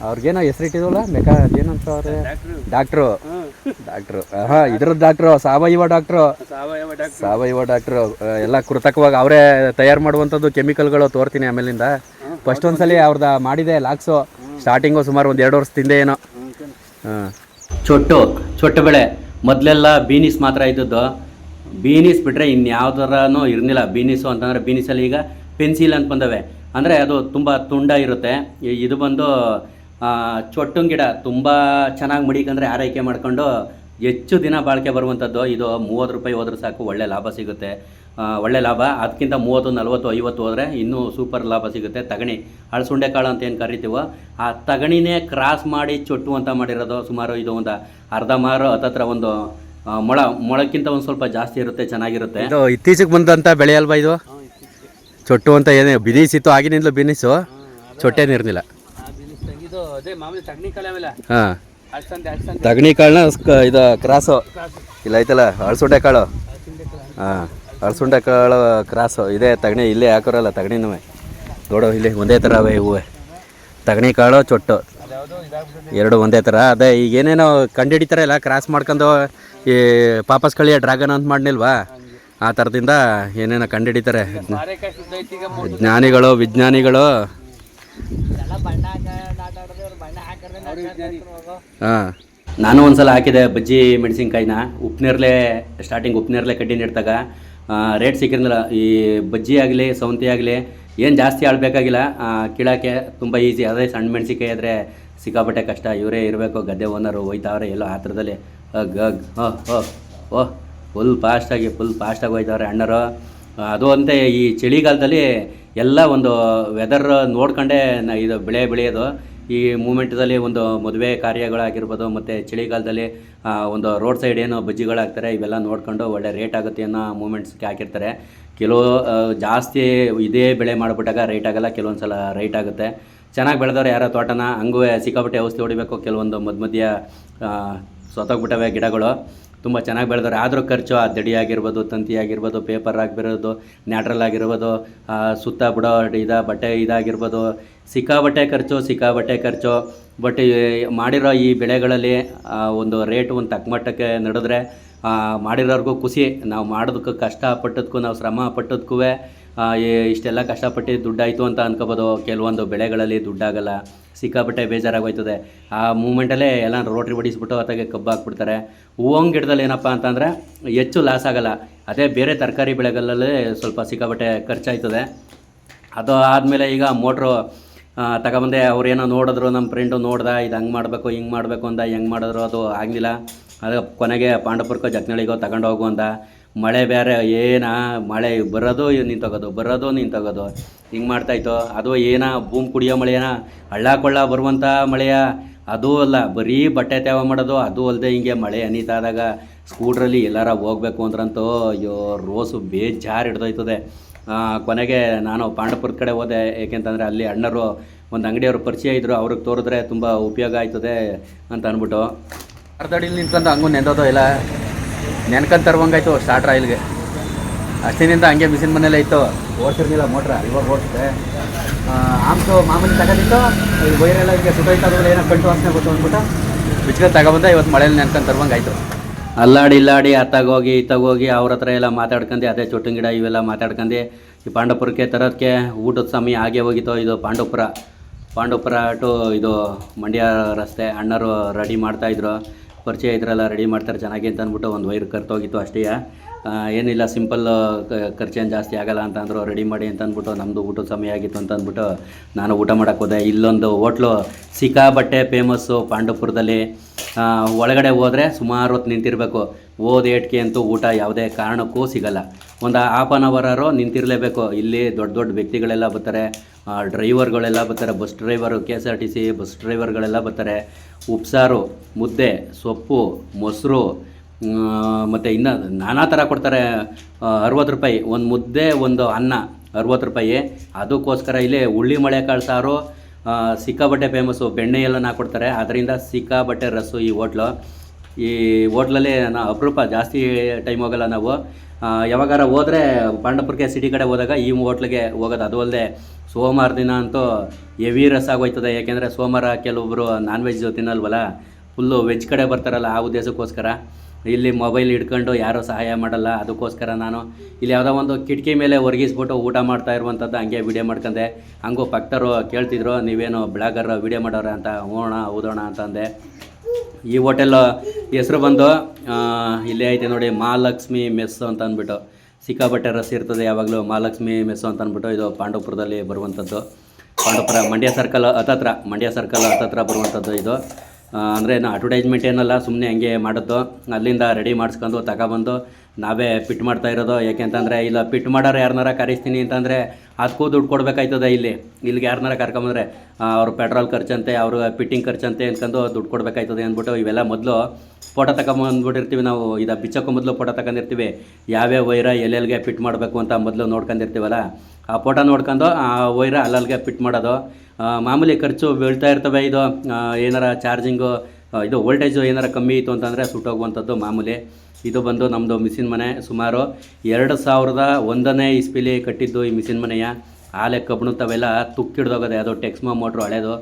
ಅವ್ರಿಗೇನೋ ಹೆಸರಿಟ್ಟಿದ್ವಲ್ಲ ಮೆಕಾ ಏನಂತ ಅವ್ರೆ? ಡಾಕ್ಟ್ರು. ಡಾಕ್ಟ್ರು. ಹಾ. ಇದ್ರದ್ದು ಡಾಕ್ಟ್ರು ಸಾವಯವ ಡಾಕ್ಟ್ರು. ಸಾವಯವ ಡಾಕ್ಟರ್. ಸಾವಯವ ಡಾಕ್ಟ್ರು ಆ, ಎಲ್ಲ ಕೃತಕವಾಗಿ ಅವರೇ ತಯಾರು ಮಾಡುವಂಥದ್ದು ಕೆಮಿಕಲ್ಗಳು ತೋರ್ತೀನಿ ಆಮೇಲಿಂದ. ಫಸ್ಟ್ ಒಂದ್ಸಲಿ ಅವ್ರದ್ದು ಮಾಡಿದೆ ಲಾಕ್ಸು. ಸ್ಟಾರ್ಟಿಂಗು ಸುಮಾರು ಒಂದು ಎರಡು ವರ್ಷದಿಂದ ಏನೋ. ಹಾಂ. ಚೊಟ್ಟು ಚೊಟ್ಟು ಬೆಳೆ. ಮೊದಲೆಲ್ಲ ಬೀನಿಸ್ ಮಾತ್ರ ಇದ್ದದ್ದು. ಬೀನಿಸ್ ಬಿಟ್ಟರೆ ಇನ್ಯಾವ್ದರನೂ ಇರಲಿಲ್ಲ ಬೀನಿಸು ಅಂತಂದರೆ ಬೀನಿಸಲ್ಲಿ ಈಗ ಪೆನ್ಸಿಲ್ ಅಂತ ಬಂದವೆ. ಅಂದರೆ ಅದು ತುಂಬ ತುಂಡ ಇರುತ್ತೆ. ಇದು ಬಂದು ಚೊಟ್ಟನ್ ಗಿಡ ತುಂಬ ಚೆನ್ನಾಗಿ ಮಡಿಕಂದರೆ ಆರೈಕೆ ಮಾಡ್ಕೊಂಡು ಹೆಚ್ಚು ದಿನ ಬಾಳಿಕೆ ಬರುವಂಥದ್ದು ಇದು ಮೂವತ್ತು ರೂಪಾಯಿ ಹೋದ್ರೆ ಸಾಕು ಒಳ್ಳೆ ಲಾಭ ಸಿಗುತ್ತೆ. ಒಳ್ಳೆ ಲಾಭ. ಅದಕ್ಕಿಂತ ಮೂವತ್ತು ನಲವತ್ತು ಐವತ್ತು ಹೋದರೆ ಇನ್ನೂ ಸೂಪರ್ ಲಾಭ ಸಿಗುತ್ತೆ. ತಗಣಿ ಹಳಸುಂಡೆ ಕಾಳು ಅಂತ ಏನು ಕರಿತೀವೋ ಆ ತಗಣಿನೇ ಕ್ರಾಸ್ ಮಾಡಿ ಚೊಟ್ಟು ಅಂತ ಮಾಡಿರೋದು ಸುಮಾರು ಇದು ಒಂದು ಅರ್ಧ ಮಾರು ಹತ್ತತ್ರ ಒಂದು ಮೊಳ ಮೊಳಕ್ಕಿಂತ ಒಂದು ಸ್ವಲ್ಪ ಜಾಸ್ತಿ ಇರುತ್ತೆ ಚೆನ್ನಾಗಿರುತ್ತೆ. ಇದು ಇತ್ತೀಚೆಗೆ ಬಂದಂಥ ಬೆಳೆ ಅಲ್ವಾ ಇದು? ಚೊಟ್ಟು ಅಂತ ಏನೇ ಬಿನಿಸಿತ್ತು ಆಗಿನಿಂದಲೂ ಬಿನಿಸು ಚೊಟ್ಟೇನಿರ್ಲಿಲ್ಲ ಹಾಂ. ತಗಣಿ ಕಾಳನ್ನ ಇದು ಕ್ರಾಸು. ಇಲ್ಲ ಐತಲ್ಲ ಅಳಸುಂಡೆ ಕಾಳು. ಹಾಂ ಅಳಸುಂಡೆ ಕಾಳು ಕ್ರಾಸು. ಇದೆ ತಗಣಿ ಇಲ್ಲೇ ಹಾಕೋರಲ್ಲ ತಗಣಿನೂ ನೋಡು ಇಲ್ಲಿ ಒಂದೇ ಥರ ಅವೆ ಹೂವೆ. ತಗಣಿ ಕಾಳು ಚೊಟ್ಟು. ಎರಡು ಒಂದೇ ಥರ ಅದೇ ಈಗ ಏನೇನೋ ಇಲ್ಲ ಕ್ರಾಸ್ ಮಾಡ್ಕೊಂಡು ಈ ಪಾಪಸ್ ಕಳಿಯ ಡ್ರ್ಯಾಗನ್ ಅಂತ ಮಾಡ್ನಿಲ್ವಾ? ಆ ಥರದಿಂದ ಏನೇನೋ ಕಂಡುಹಿಡಿತಾರೆ ಜ್ಞಾನಿಗಳು ವಿಜ್ಞಾನಿಗಳು. ಹಾಂ. ನಾನು ಒಂದ್ಸಲ ಹಾಕಿದೆ ಬಜ್ಜಿ ಮೆಣಸಿನ್ಕಾಯಿನ. ಉಪ್ನೇರ್ಲೆ ಸ್ಟಾರ್ಟಿಂಗ್ ಉಪ್ನೇರ್ಲೆ ಕಡ್ಡಿ ನೆಡ್ತಾಗ ರೇಟ್ ಸಿಕ್ಕಿರಲಿಲ್ಲ. ಈ ಬಜ್ಜಿ ಆಗಲಿ ಸೌಂತಿ ಆಗಲಿ ಏನು ಜಾಸ್ತಿ ಆಳ್ಬೇಕಾಗಿಲ್ಲ ಕೀಳೋಕ್ಕೆ ತುಂಬ ಈಸಿ ಅದೇ ಸಣ್ಣ ಮೆಣಸಿನ್ಕಾಯಿ ಆದರೆ ಸಿಕ್ಕಾಪಟ್ಟೆ ಕಷ್ಟ. ಇವರೇ ಇರಬೇಕು ಗದ್ದೆ ಓನರು ಹೋಯ್ತಾವ್ರೆ ಎಲ್ಲೋ ಆ ಥರದಲ್ಲಿ. ಅಗ್ ಅಗ್ ಹೋ ಹೋ ಓಹ್ ಫುಲ್ ಫಾಸ್ಟಾಗಿ ಫುಲ್ ಫಾಸ್ಟಾಗಿ ಹೋಯ್ತವ್ರೆ ಅಣ್ಣರು. ಅದು ಅಂತೆ ಈ ಚಳಿಗಾಲದಲ್ಲಿ ಎಲ್ಲ ಒಂದು ವೆದರ್ ನೋಡ್ಕೊಂಡೇ ಇದು ಬೆಳೆ ಬೆಳೆಯೋದು. ಈ ಮೂಮೆಂಟದಲ್ಲಿ ಒಂದು ಮದುವೆ ಕಾರ್ಯಗಳಾಗಿರ್ಬೋದು, ಮತ್ತು ಚಳಿಗಾಲದಲ್ಲಿ ಒಂದು ರೋಡ್ ಸೈಡ್ ಏನು ಬಜ್ಜಿಗಳಾಗ್ತಾರೆ, ಇವೆಲ್ಲ ನೋಡ್ಕೊಂಡು ಒಳ್ಳೆ ರೇಟ್ ಆಗುತ್ತೆ ಅನ್ನೋ ಮೂಮೆಂಟ್ಸ್ಗೆ ಹಾಕಿರ್ತಾರೆ. ಕೆಲವು ಜಾಸ್ತಿ ಇದೇ ಬೆಳೆ ಮಾಡಿಬಿಟ್ಟಾಗ ರೇಟ್ ಆಗೋಲ್ಲ ಕೆಲವೊಂದು ಸಲ ರೈಟ್ ಆಗುತ್ತೆ. ಚೆನ್ನಾಗಿ ಬೆಳೆದವ್ರು ಯಾರೋ ತೋಟನ ಹಂಗೂ ಸಿಕ್ಕಾಪಟ್ಟೆ ಔಷಧಿ ಹೊಡಿಬೇಕು, ಕೆಲವೊಂದು ಮಧ್ಯ ಮಧ್ಯ ಸತ್ತೋಗ್ಬಿಟ್ಟವೆ ಗಿಡಗಳು. ತುಂಬ ಚೆನ್ನಾಗಿ ಬೆಳೆದವ್ರೆ. ಆದರೂ ಖರ್ಚು, ಆ ದಡಿ ಆಗಿರ್ಬೋದು ತಂತಿ ಆಗಿರ್ಬೋದು ಪೇಪರ್ ಆಗಿರೋದು ನ್ಯಾಟ್ರಲ್ ಆಗಿರ್ಬೋದು ಸುತ್ತ ಬಿಡೋ ಇದು, ಬಟ್ಟೆ ಇದಾಗಿರ್ಬೋದು. ಸಿಕ್ಕಾಬಟ್ಟೆ ಖರ್ಚು ಸಿಕ್ಕಾಬಟ್ಟೆ ಖರ್ಚು. ಬಟ್ ಮಾಡಿರೋ ಈ ಬೆಳೆಗಳಲ್ಲಿ ಒಂದು ರೇಟ್ ಒಂದು ತಕ್ಕಮಟ್ಟಕ್ಕೆ ನಡೆದ್ರೆ ಮಾಡಿರೋರ್ಗೂ ಖುಷಿ. ನಾವು ಮಾಡೋದಕ್ಕೂ ಕಷ್ಟಪಟ್ಟದಕ್ಕೂ ನಾವು ಶ್ರಮ ಪಟ್ಟದಕ್ಕೂ ಇಷ್ಟೆಲ್ಲ ಕಷ್ಟಪಟ್ಟು ದುಡ್ಡಾಯಿತು ಅಂತ ಅನ್ಕೋಬೋದು. ಕೆಲವೊಂದು ಬೆಳೆಗಳಲ್ಲಿ ದುಡ್ಡಾಗಲ್ಲ. ಸಿಕ್ಕಾಪಟ್ಟೆ ಬೇಜಾರಾಗೋಯ್ತದೆ. ಆ ಮೂಮೆಂಟಲ್ಲೇ ಎಲ್ಲ ರೋಟ್ರಿ ಹೊಡಿಸ್ಬಿಟ್ಟು ಅತ್ತಾಗೆ ಕಬ್ಬು ಹಾಕ್ಬಿಡ್ತಾರೆ ಹೂವಂಗೆ ಗಿಡದಲ್ಲಿ ಏನಪ್ಪ ಅಂತಂದರೆ ಹೆಚ್ಚು ಲಾಸ್ ಆಗಲ್ಲ. ಅದೇ ಬೇರೆ ತರಕಾರಿ ಬೆಳೆಗಳಲ್ಲಿ ಸ್ವಲ್ಪ ಸಿಕ್ಕಾಪಟ್ಟೆ ಖರ್ಚಾಯ್ತದೆ. ಅದು ಆದಮೇಲೆ ಈಗ ಮೋಟ್ರು ತಗೊಬಂದೆ ಅವ್ರೇನೋ ನೋಡಿದ್ರು, ನಮ್ಮ ಫ್ರೆಂಡು ನೋಡ್ದ, ಇದು ಹಂಗೆ ಮಾಡಬೇಕು, ಹಿಂಗೆ ಮಾಡಬೇಕು ಅಂತ ಹೆಂಗೆ ಮಾಡಿದ್ರು, ಅದು ಆಗಲಿಲ್ಲ. ಅದು ಕೊನೆಗೆ ಪಾಂಡಪುರಕ್ಕೋ ಜಕ್ನಳಿಗೋ ತಗೊಂಡೋಗು ಅಂದ. ಅಂತ ಮಳೆ ಬೇರೆ ಏನ ಮಳೆ ಬರೋದು ನಿಂತೋಗೋದು ಬರೋದು ನಿಂತೋಗೋದು ಹಿಂಗೆ ಮಾಡ್ತಾಯಿತ್ತು ಅದು ಏನ, ಭೂಮಿ ಕುಡಿಯೋ ಮಳೆಯನ ಹಳ್ಳ ಕೊಳ್ಳ ಬರುವಂಥ ಮಳೆಯ, ಅದೂ ಅಲ್ಲ, ಬರೀ ಬಟ್ಟೆ ತೇವ ಮಾಡೋದು, ಅದು ಅಲ್ಲದೆ ಹಿಂಗೆ ಮಳೆ ಅನಿತಾದಾಗ ಸ್ಕೂಟ್ರಲ್ಲಿ ಎಲ್ಲಾರ ಹೋಗ್ಬೇಕು ಅಂದ್ರಂತೂ, ಅಯ್ಯೋ, ರೋಸು ಬೇಜಾರು ಹಿಡ್ದೋಯ್ತದೆ. ಕೊನೆಗೆ ನಾನು ಪಾಂಡಪುರದ ಕಡೆ ಹೋದೆ, ಏಕೆಂತಂದರೆ ಅಲ್ಲಿ ಅಣ್ಣರು ಒಂದು ಅಂಗಡಿಯವರು ಪರಿಚಯ ಇದ್ದರು ಅವ್ರಿಗೆ ತೋರಿದ್ರೆ ತುಂಬ ಉಪಯೋಗ ಆಯ್ತದೆ ಅಂತ ಅಂದ್ಬಿಟ್ಟು ಅರ್ಧಡಿಲಿ ನಿಂತ್ಕೊಂಡು ಹಂಗೂ ನೆಂದೋದು ಇಲ್ಲ? ನೆನ್ಕೊಂಡು ತರುವಂಗಾಯ್ತು ಸ್ಟಾರ್ಟ್ರ್ ಆಯಿಲ್ಗೆ. ಅಷ್ಟಿನಿಂದ ಹಂಗೆ ಮಿಷಿನ್ ಮನೇಲೆ ಇತ್ತು. ಓಡ್ಸಿರ್ಲಿಲ್ಲ ಮೋಟ್ರ ಇವಾಗ ಓಡಿಸಿದೆ. ಆಮ್ಸು ಮಾಮೂಲಿ ತಗೊಂಡಿತ್ತು. ಈ ವೈರೆಲ್ಲ ಹಿಂಗೆ ಅದ್ರಲ್ಲಿ ಏನೋ ಕಂಟು ವಾಸನೆ ಗೊತ್ತು ಅಂದ್ಬಿಟ್ಟು ಬಿಚ್ಕೊಂಡು ತಗೊಬಂದೆ ಇವತ್ತು ಮಳೇಲಿ ನೆನ್ಕೊಂಡು ತರುವಂಗಾಯ್ತು. ಅಲ್ಲಾಡಿ, ಇಲ್ಲಾಡಿ ಅತ್ತಾಗೋಗಿ ಇತ್ತಾಗೋಗಿ ಅವ್ರ ಹತ್ರ ಎಲ್ಲ ಮಾತಾಡ್ಕೊಂಡು ಅದೇ ಚೊಟ್ಟಿನ ಗಿಡ ಇವೆಲ್ಲ ಮಾತಾಡ್ಕೊಂಡು ಈ ಪಾಂಡವಪುರಕ್ಕೆ ತರೋದಕ್ಕೆ ಊಟದ ಸಮಯ ಆಗೇ ಹೋಗಿತ್ತು. ಇದು ಪಾಂಡವಪುರ ಪಾಂಡವಪುರ ಟು ಇದು ಮಂಡ್ಯ ರಸ್ತೆ, ಅಣ್ಣರು ರೆಡಿ ಮಾಡ್ತಾಯಿದ್ರು ಪರಿಚಯ ಇದ್ರಲ್ಲ ರೆಡಿ ಮಾಡ್ತಾರೆ ಚೆನ್ನಾಗಿ ಅಂತ ಅಂದ್ಬಿಟ್ಟು ಒಂದು ವೈರ್ ಕರ್ತೋಗಿತ್ತು ಅಷ್ಟೇ. ಏನಿಲ್ಲ ಸಿಂಪಲ್ ಖರ್ಚೇನು ಜಾಸ್ತಿ ಆಗಲ್ಲ ಅಂತ ಅಂದರು ರೆಡಿ ಮಾಡಿ ಅಂತ ಅಂದ್ಬಿಟ್ಟು ನಮ್ಮದು ಊಟದ ಸಮಯ ಆಗಿತ್ತು ಅಂತ ಅಂದ್ಬಿಟ್ಟು ನಾನು ಊಟ ಮಾಡೋಕ್ಕೆ ಹೋದೆ. ಇಲ್ಲೊಂದು ಹೋಟ್ಲು ಸಿಕ್ಕಾಬಟ್ಟೆ ಫೇಮಸ್ಸು ಪಾಂಡವಪುರದಲ್ಲಿ ಒಳಗಡೆ ಹೋದರೆ ಸುಮಾರು ಹೊತ್ತು ನಿಂತಿರಬೇಕು. ಓದ್ ಏಟ್ಕೆ ಅಂತೂ ಊಟ ಯಾವುದೇ ಕಾರಣಕ್ಕೂ ಸಿಗಲ್ಲ. ಒಂದು ಹಾಫ್ ಆನ್ ಅವರರು ನಿಂತಿರಲೇಬೇಕು. ಇಲ್ಲಿ ದೊಡ್ಡ ದೊಡ್ಡ ವ್ಯಕ್ತಿಗಳೆಲ್ಲ ಬರ್ತಾರೆ. ಡ್ರೈವರ್ಗಳೆಲ್ಲ ಬರ್ತಾರೆ. Bus driver K S R T C bus ಡ್ರೈವರ್ಗಳೆಲ್ಲ ಬರ್ತಾರೆ. ಉಪ್ಸಾರು, ಮುದ್ದೆ, ಸೊಪ್ಪು, ಮೊಸರು ಮತ್ತು ಇನ್ನು ನಾನಾ ಥರ ಕೊಡ್ತಾರೆ. ಅರುವತ್ತು ರೂಪಾಯಿ, ಒಂದು ಮುದ್ದೆ, ಒಂದು ಅನ್ನ. ಅರುವತ್ತು ರೂಪಾಯಿ. ಅದಕ್ಕೋಸ್ಕರ ಇಲ್ಲಿ ಹುಳ್ಳಿ ಮಳೆಕಾಳು ಸಾರು ಸಿಕ್ಕಾಬಟ್ಟೆ ಫೇಮಸ್ಸು ಬೆಣ್ಣೆ ಎಲ್ಲ ಕೊಡ್ತಾರೆ. ಅದರಿಂದ ಸಿಕ್ಕಾಬಟ್ಟೆ ರಸ್ಸು ಈ ಹೋಟ್ಲು. ಈ ಹೋಟ್ಲಲ್ಲಿ ನಾನು ಅಪರೂಪ ಜಾಸ್ತಿ ಟೈಮ್ ಹೋಗಲ್ಲ ನಾವು. ಯಾವಾಗಾರ ಹೋದರೆ ಪಾಂಡಪುರಕ್ಕೆ ಸಿಟಿ ಕಡೆ ಹೋದಾಗ ಈ ಹೋಟ್ಲಿಗೆ ಹೋಗೋದು. ಅದು ಅಲ್ಲದೆ ಸೋಮವಾರ ದಿನ ಅಂತೂ ಹೆವಿ ರಸ್ ಆಗೋಯ್ತದೆ. ಯಾಕೆಂದರೆ ಸೋಮವಾರ ಕೆಲವೊಬ್ಬರು ನಾನ್ ವೆಜ್ ತಿನ್ನಲ್ವಲ್ಲ? ಫುಲ್ಲು ವೆಜ್ ಕಡೆ ಬರ್ತಾರಲ್ಲ ಆ ಉದ್ದೇಶಕ್ಕೋಸ್ಕರ. ಇಲ್ಲಿ ಮೊಬೈಲ್ ಹಿಡ್ಕೊಂಡು ಯಾರೂ ಸಹಾಯ ಮಾಡಲ್ಲ. ಅದಕ್ಕೋಸ್ಕರ ನಾನು ಇಲ್ಲಿ ಯಾವುದೋ ಒಂದು ಕಿಟಕಿ ಮೇಲೆ ಒರಗಿಸ್ಬಿಟ್ಟು ಊಟ ಮಾಡ್ತಾ ಇರುವಂಥದ್ದು ಹಂಗೆ ವಿಡಿಯೋ ಮಾಡ್ಕೊಂಡೆ. ಹಂಗೂ ಭಕ್ತರು ಕೇಳ್ತಿದ್ರು, ನೀವೇನು ಬ್ಲಾಗರ್ ವಿಡಿಯೋ ಮಾಡೋರ ಅಂತ ಹೋಣ ಹೌದೋಣ ಅಂತಂದೆ ಈ ಹೋಟೆಲ್ ಹೆಸರು ಬಂದು ಇಲ್ಲೇ ಐತೆ ನೋಡಿ, ಮಹಾಲಕ್ಷ್ಮಿ ಮೆಸ್ ಅಂತ ಅಂದ್ಬಿಟ್ಟು. ಸಿಕ್ಕಾಪಟ್ಟೆ ರಸ್ ಇರ್ತದೆ ಯಾವಾಗಲೂ, ಮಹಾಲಕ್ಷ್ಮಿ ಮೆಸ್ಸು ಅಂತ ಅಂದ್ಬಿಟ್ಟು ಇದು ಪಾಂಡವಪುರದಲ್ಲಿ ಬರುವಂಥದ್ದು. ಪಾಂಡವಪುರ ಮಂಡ್ಯ ಸರ್ಕಲ್ ಹತ್ತತ್ರ, ಮಂಡ್ಯ ಸರ್ಕಲ್ ಹತ್ತತ್ರ ಬರುವಂಥದ್ದು ಇದು. ಅಂದರೆ ನಾ ಅಡ್ವರ್ಟೈಸ್ಮೆಂಟ್ ಏನಲ್ಲ ಸುಮ್ಮನೆ ಹಂಗೆ ಮಾಡೋದು. ಅಲ್ಲಿಂದ ರೆಡಿ ಮಾಡಿಸ್ಕೊಂಡು ತಗೊಬಂದು ನಾವೇ ಪಿಟ್ ಮಾಡ್ತಾ ಇರೋದು. ಯಾಕೆಂತಂದರೆ ಇಲ್ಲ ಪಿಟ್ ಮಾಡೋರು ಯಾರನ್ನಾರ ಕರೆಸ್ತೀನಿ ಅಂತಂದರೆ, ಅದಕ್ಕೂ ದುಡ್ಡು ಕೊಡಬೇಕಾಯ್ತದ ಇಲ್ಲಿ. ಇಲ್ಲಿಗೆ ಯಾರನ್ನಾರ ಕರ್ಕೊಂಬಂದ್ರೆ ಅವ್ರ ಪೆಟ್ರೋಲ್ ಖರ್ಚಂತೆ, ಅವ್ರ ಪಿಟ್ಟಿಂಗ್ ಖರ್ಚಂತೆ ಅನ್ಕೊಂಡು ದುಡ್ಡು ಕೊಡಬೇಕಾಯ್ತದೆ ಅಂದ್ಬಿಟ್ಟು ಇವೆಲ್ಲ ಮೊದಲು ಫೋಟೋ ತಗೊಂಬಂದ್ಬಿಟ್ಟಿರ್ತೀವಿ ನಾವು. ಇದು ಬಿಚ್ಚಕ್ಕೂ ಮೊದಲು ಫೋಟೋ ತಗೊಂಡಿರ್ತೀವಿ. ಯಾವ್ಯಾವ ವೈರ ಎಲ್ಲೆಲ್ಲಿಗೆ ಫಿಟ್ ಮಾಡಬೇಕು ಅಂತ ಮೊದಲು ನೋಡ್ಕೊಂಡಿರ್ತೀವಲ್ಲ. ಆ ಫೋಟೋ ನೋಡ್ಕೊಂಡು, ಆ ವೈರ ಅಲ್ಲಲ್ಲಿಗೆ ಫಿಟ್ ಮಾಡೋದು. ಮಾಮೂಲಿ ಖರ್ಚು ಬೀಳ್ತಾ ಇರ್ತವೆ ಇದು. ಏನಾರ ಚಾರ್ಜಿಂಗು ಇದು ವೋಲ್ಟೇಜು ಏನಾರ ಕಮ್ಮಿ ಇತ್ತು ಅಂತಂದರೆ ಸುಟ್ಟೋಗುವಂಥದ್ದು ಮಾಮೂಲಿ. ಇದು ಬಂದು ನಮ್ಮದು ಮಿಷಿನ್ ಮನೆ ಸುಮಾರು ಎರಡು ಸಾವಿರದ ಒಂದನೇ ಇಸ್ಪಿಲಿ ಕಟ್ಟಿದ್ದು ಈ ಮಿಷಿನ್ ಮನೆಯ. ಆಲೆ ಕಬ್ಬಣ ತಾವೆಲ್ಲ ತುಕ್ಕಿಡ್ದೋಗದೆ, ಅದು ಟೆಕ್ಸ್ಮೋ ಮೋಟ್ರು ಹಳೇದು.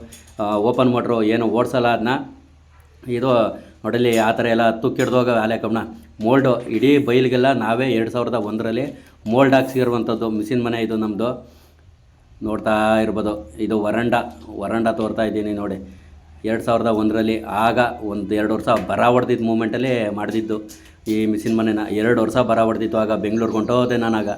ಓಪನ್ ಮೋಟ್ರು ಏನು ಓಡಿಸಲ್ಲ ಅದನ್ನ ಇದು ನೋಡಲಿ ಆ ಥರ ಎಲ್ಲ ತುಕ್ಕಿಡ್ದೋಗ ಆಲೆ ಕಬ್ಬಣ ಮೋಲ್ಡು ಇಡೀ ಬೈಲಿಗೆಲ್ಲ ನಾವೇ ಎರಡು ಸಾವಿರದ ಒಂದರಲ್ಲಿ ಮೋಲ್ಡ್ ಹಾಕ್ಸಿರುವಂಥದ್ದು ಮಿಷಿನ್ ಮನೆ ಇದು ನಮ್ಮದು ನೋಡ್ತಾ ಇರ್ಬೋದು, ಇದು ವರಂಡ ವರಂಡ ತೋರ್ತಾ ಇದ್ದೀನಿ ನೋಡಿ. ಎರಡು ಸಾವಿರದ ಒಂದರಲ್ಲಿ ಆಗ ಒಂದು ಎರಡು ವರ್ಷ ಬರ ಹೊಡೆದಿದ್ದ ಮೂಮೆಂಟಲ್ಲಿ ಮಾಡಿದ್ದು ಈ ಮಿಷಿನ್ ಮನೆನ. ಎರಡು ವರ್ಷ ಬರ ಹೊಡೆದಿತ್ತು, ಆಗ ಬೆಂಗಳೂರಿಗೆ ಹೊಂಟೋದೆ ನಾನಾಗ